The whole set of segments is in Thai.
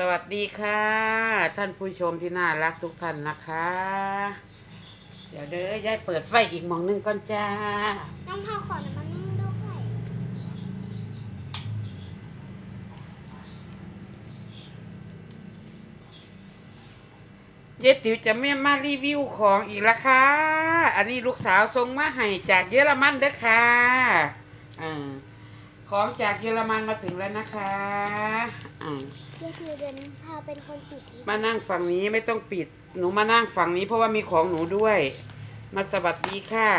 สวัสดีค่ะ ท่านผู้ชมที่น่ารักทุกท่านนะคะ เดี๋ยวเด้อยายเปิดไฟอีกมองหนึงก่อนจ้า น้องพาวขอน้ำมันนึ่งด้วยเยติ๋วจะไม่มารีวิวของอีกและค่ะ อันนี้ลูกสาวส่งมาให้จากเยอรมันเด้อค่ะอ่าของจากเยอรมันมาถึงแล้วนะคะอ่า เดี๋ยวคือเดินพาเป็นคนปิดอีกมานั่งฝั่งนี้ไม่ต้องปิด หนูมานั่งฝั่งนี้เพราะว่ามีของหนูด้วย มาสวัสดีค่ะ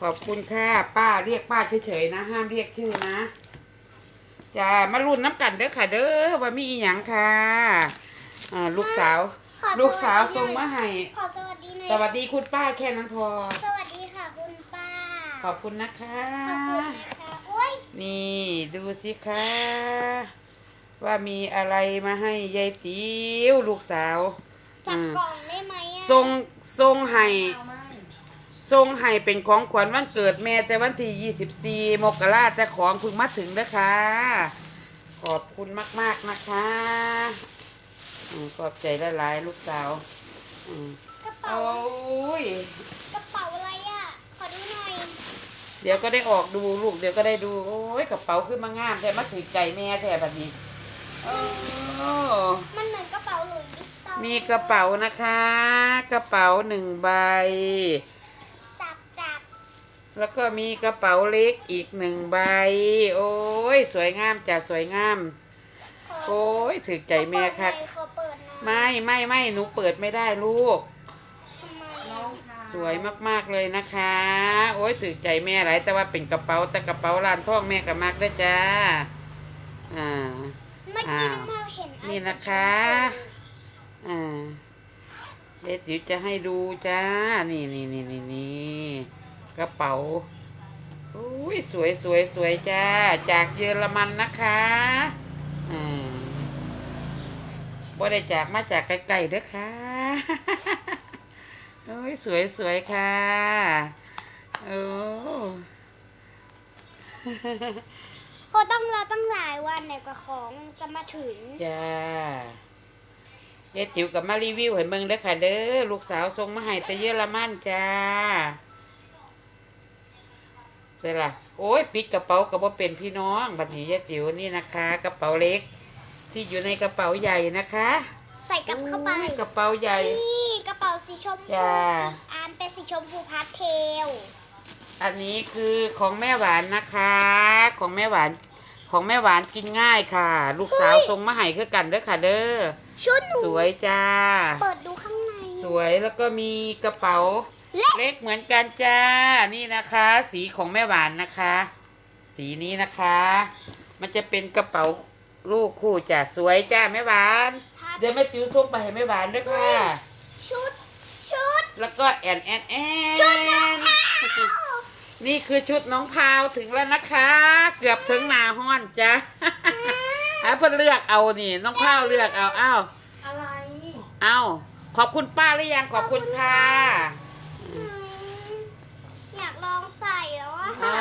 ขอบคุณค่ะ ป้าเรียกป้าเฉยๆนะ ห้ามเรียกชื่อนะจ้ามารุ่นน้ำกันเด้อค่ะ เด้อว่ามีอีหยังค่ะอ่าลูกสาว ขอลูกสาวดีส่งหน่มาอยให้ ขอสวัสดีหน่อยสวัสดีคุณป้าแค่นั้นพอ สวัสดีค่ะคุณป้าขอบคุณนะคะ ขอบคุณนะคะโอ้ย นี่ดูสิคะ ว่ามีอะไรมาให้ยายติ๋วลูกสาวจับอืมกล่องได้ไหมอะทรงทรงให้ทรงให้เป็นของขวัญวันเกิดแม่แต่วันที่ 24 มกราแต่ของเพิ่งมาถึงนะคะ ขอบคุณมาก ๆนะคะอืมขอบใจหลายๆลูกสาวอืมกระเป๋าโอ้ยกระเป๋าอะไรอะ ขอดูหน่อย เดี๋ยวก็ได้ออกดูลูก เดี๋ยวก็ได้ดู โอ้ยกระเป๋าขึ้นมางามแต่มาถือใจแม่แท้แบบนี้ โอ้มันเหมือนกระเป๋าหลุยส์วิตตองมีกระเป๋านะคะ กระเป๋าหนึ่งใบ จับจับแล้วก็มีกระเป๋าเล็กอีกหนึ่งใบ โอ้ย สวยงามจ้ะสวยงามขอโอ้ยถึกใจแม่ค่ะ ขอเปิดหน่อยไม่ไม่ไม่หนูเปิดไม่ได้ลูก ทำไมอะสวยมากๆเลยนะคะ โอ้ยถึกใจแม่หลายแต่ว่าเป็นกระเป๋าแต่กระเป๋าร้านทองแม่กับมากด้วยจ้า อ่า เมื่อกี้น้องพาวเห็นไอนี่นะคะ อ่าเดี๋ยวจิ๋วจะให้ดูจ้า นี่นี่นี่นี่นี่กระเป๋าอุ้ยสวยสวยสวยจ้า จากเยอรมันนะคะอ่าบ่ได้จากมาจากไกลๆเด้อค่ะโอ้ยสวยสวยค่ะ โอ้ เพราะต้องรอตั้งหลายวันเนี่ยกว่าของจะมาถึง จ้าเดี๋ยวจิ๋วกับมารีวิวให้เบิ่งเด้อค่ะเด้อลูกสาวส่งมาให้แต่เยอรมันจ้าเสร็จละโอ้ยปิดกระเป๋ากับว่าเป็นพี่น้องบัดนี้ยายติ๋วนี่นะคะ กระเป๋าเล็ก ที่อยู่ในกระเป๋าใหญ่นะคะใส่กลับเข้าไปโอ้ยกระเป๋าใหญ่ นี่กระเป๋าสีชมพูจ้า อีกอันเป็นสีชมพูพาสเทล อันนี้คือของแม่หวานนะคะ ของแม่หวาน ของแม่หวานกินง่ายค่ะ ลูกสาวส่งมาให้คือกันเด้อค่ะเด้อชุดหนูสวยจ้า เปิดดูข้างใน สวยแล้วก็มีกระเป๋าเล็กเล็กเหมือนกันจ้า นี่นะคะ สีของแม่หวานนะคะ สีนี้นะคะ มันจะเป็นกระเป๋าลูกคู่จ้ะสวยจ้าแม่หวาน เดี๋ยวแม่จิ๋วส่งไปให้แม่หวานด้วยค่ะ ชุด ชุด แล้วก็แอนแอนแอนชุดน้องพาว นี่คือชุดน้องพาวถึงแล้วนะคะ เกือบถึงหนาห้อนจ้ะอะเพิ่นเลือกเอานี่ น้องพาวเลือกเอาอ้าวอะไรเอาขอบคุณป้าหรือยังขอบคุณค่ะอืมอยากลองใส่แล้วอะอ่า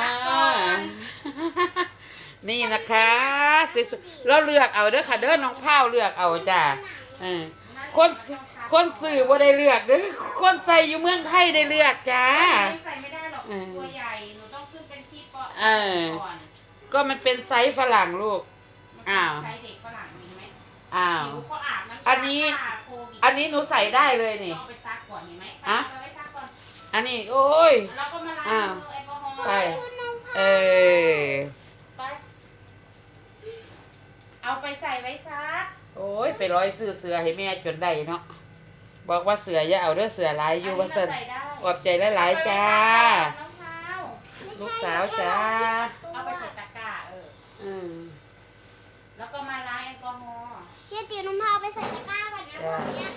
นี่นะคะสวยๆเราเลือกเอาเด้อค่ะเด้อน้องพาวเลือกเอาจ้ะเออคนคนสื่อว่าได้เลือกเด้อคนใส่อยู่เมืองไทยได้เลือกจ้า เปาะเออ ก่อนก็มันเป็นไซส์ฝรั่งลูกอ้าวใช้เด็กฝรั่งมีไหมอ้าว ผิวเขาอาบน้ำอันนี้ยาฆ่าโควิดอันนี้หนูใส่ได้เลยนี่ ต้องเอาไปซักก่อนเห็นไหมอะเอาไปซักก่อนอันนี้ โอ้ย แล้วก็มาล้างอ้าว มือแอลกอฮอล์ไปชุดน้องพาวเออ ไปเอาไปใส่ไว้ซักโอ้ย ไปร้อยซื้อเสือให้แม่จนได้เนาะ บอกว่าเสืออย่าเอาเด้อเสือหลายอยู่ว่าซั่นอันนี้มันใส่ได้ขอบใจหลายๆจ้าน้องพาวไม่ ลูใช่กสาวจ้า เอาไปใส่ตะกร้าเออ อืมแล้วก็มาล้างแอลกอฮอล์เฮียติ๋วน้องพาวไปใส่ตะกร้าก่อนนะจ้าวันเนี้ย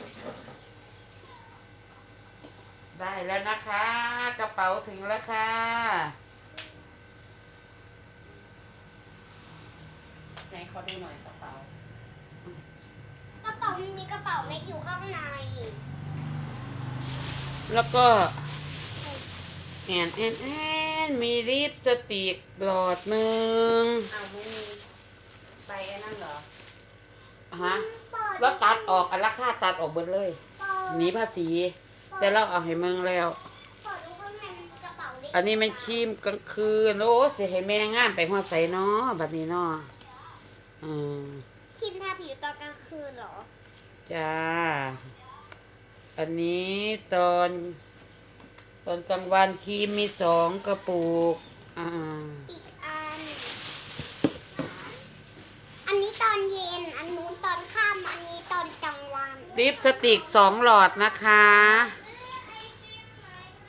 ได้แล้วนะคะ กระเป๋าถึงแล้วค่ะ ไหนขอดูหน่อยกระเป๋ากระเป๋ามันมีกระเป๋าเล็กอยู่ข้างใน แล้วก็ แอนแอนแอนมีลิปสติกหลอดหนึ่งอ้าวลุงมีไปไอ้นั่นเหรอฮะเปิแล้วตัดออกอันราคาตัดออกเบิดเลยหนีภาษี แต่เราเอาให้เมืองแล้วขอดูข้างในมันกระเป๋าเล็กอันนี้มันครีมกลางคืนโอ้สิให้แม่งามไปหัวใสเนาะบัดนี้เนาะอืมครีมทาผิวตอนกลางคืนเหรอ จ้า อันนี้ตอน ตอนกลางวันครีมมีสองกระปุกอ่าอีกอัน อันนี้ตอนเย็น อันนู้นตอนค่ำอันนี้ตอนกลางวันลิปสติกสองหลอดนะคะ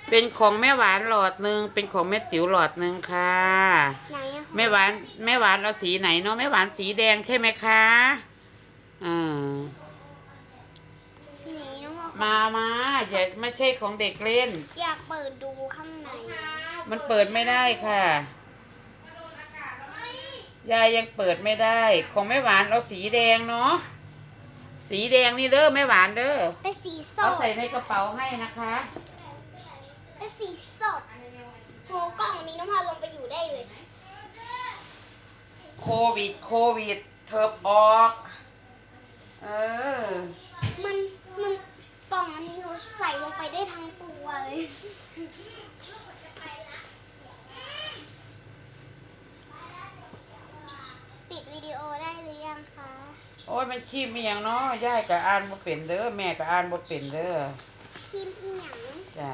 เป็นของแม่หวานหลอดหนึ่งเป็นของแม่ติ๋วหลอดหนึ่งค่ะ ไหนอะคะแม่หวานแม่หวานเอาสีไหนเนาะแม่หวานสีแดงใช่ไหมคะอ่า ไหนน้องบอก มามาอย่าไม่ใช่ของเด็กเล่น อยากเปิดดูข้างในมันเปิดไม่ได้ค่ะยายยังเปิดไม่ได้ ของแม่หวานเอาสีแดงเนาะสีแดงนี่เด้อแม่หวานเด้อเป็นสีสเอาดใส่ในกระเป๋าให้นะคะ เป็นสีสดโหกล่องนี้น้องพาลงไปอยู่ได้เลย โควิด โควิดเถิบออก เออ มันมัน กล่องอันนี้เราใส่ลงไปได้ทั้งตัวเลย ปิดวิดีโอได้หรือยังคะ โอ้ยมันขี้มีอย่างเนาะยายก็อ่านบ่เป็นเด้อแม่ก็อ่านบ่เป็นเด้อครีมเอียงจ้า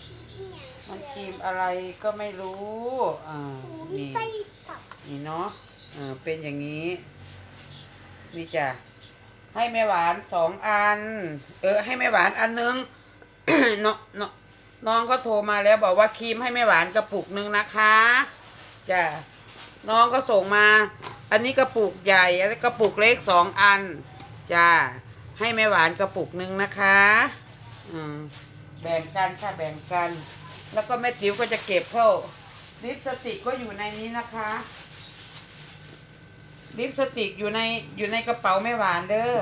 ครีมเอียงมันครีมอะไรก็ไม่รู้อ่าโอ้มีนี่ไส้สับ นี่เนาะเออเป็นอย่างนี้ นี่จ้ะ ให้แม่หวานสองอัน เออ ให้แม่หวานอันนึงน้องน้องน้องก็โทรมาแล้วบอกว่าครีมให้แม่หวานกระปุกหนึ่งนะคะจ้ะน้องก็ส่งมา อันนี้กระปุกใหญ่อันนี้กระปุกเล็กสองอันจ้าให้แม่หวานกระปุกหนึ่งนะคะอืมแบ่งกันค่ะแบ่งกัน แล้วก็แม่ติ๋วก็จะเก็บเข้าลิปสติกก็อยู่ในนี้นะคะ ลิปสติกอยู่ในอยู่ในกระเป๋าแม่หวานเด้อ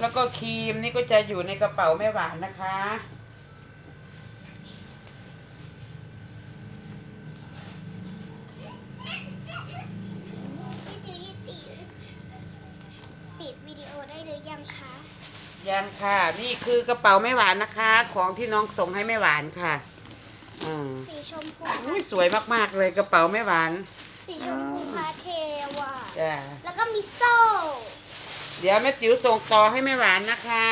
แล้วก็ครีมนี่ก็จะอยู่ในกระเป๋าแม่หวานนะคะยี่ติ๋วยี่ติ๋วปิดวิดีโอได้หรือยังคะ ยังค่ะ นี่คือกระเป๋าแม่หวานนะคะ ของที่น้องส่งให้แม่หวานค่ะอืมสีชมพู อุ้ยสวยมากๆเลยกระเป๋าแม่หวาน สีชมพูพาเทลอะ จ้าแล้วก็มีโซ่ เดี๋ยวแม่ติ๋วส่งต่อให้แม่หวานนะคะ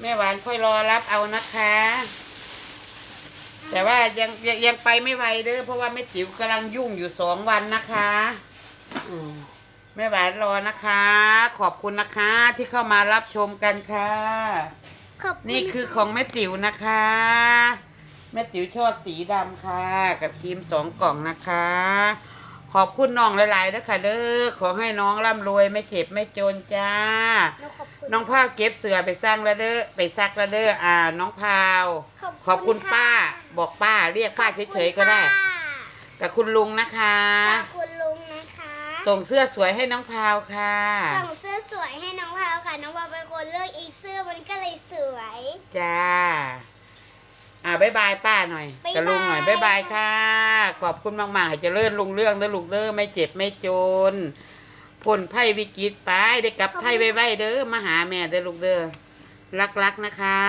แม่หวานค่อยรอรับเอานะคะ แต่ว่ายังยังยังไปไม่ไหวเด้อเพราะว่าแม่ติ๋วกำลังยุ่งอยู่สองวันนะคะอืมแม่หวานรอนะคะ ขอบคุณนะคะที่เข้ามารับชมกันค่ะ ขอบคุณนี่คือของแม่ติ๋วนะคะ แม่ติ๋วชอบสีดำค่ะ กับครีมสองกล่องนะคะ ขอบคุณน้องหลายๆด้วยค่ะเด้อขอให้น้องร่ำรวยไม่เจ็บไม่จนจ้า แล้วขอบคุณ น้องพาวเก็บเสือไปสร้างแล้วเด้อไปซักแล้วเด้ออ่า น้องพาวขอบคุณป้าบอกป้าเรียกป้าเฉยๆก็ได้กับคุณลุงนะคะขอบคุณลุงนะคะส่งเสื้อสวยให้น้องพาวค่ะ ส่งเสื้อสวยให้น้องพาวค่ะ น้องพาวเป็นคนเลือกอีกเสื้อมันก็เลยสวย จ้า อ่าบายบายป้าหน่อยบ๊ายบาย กับลุงหน่อยบายบายค่ะ ขอบคุณมากๆให้เจริญลุงเรื่องเด้อลูกเด้อไม่เจ็บไม่จนพ้นไพ่วิกฤตไปได้กลับไทยไว้ๆเด้อมาหาแม่เด้อลูกเด้อรักๆนะคะ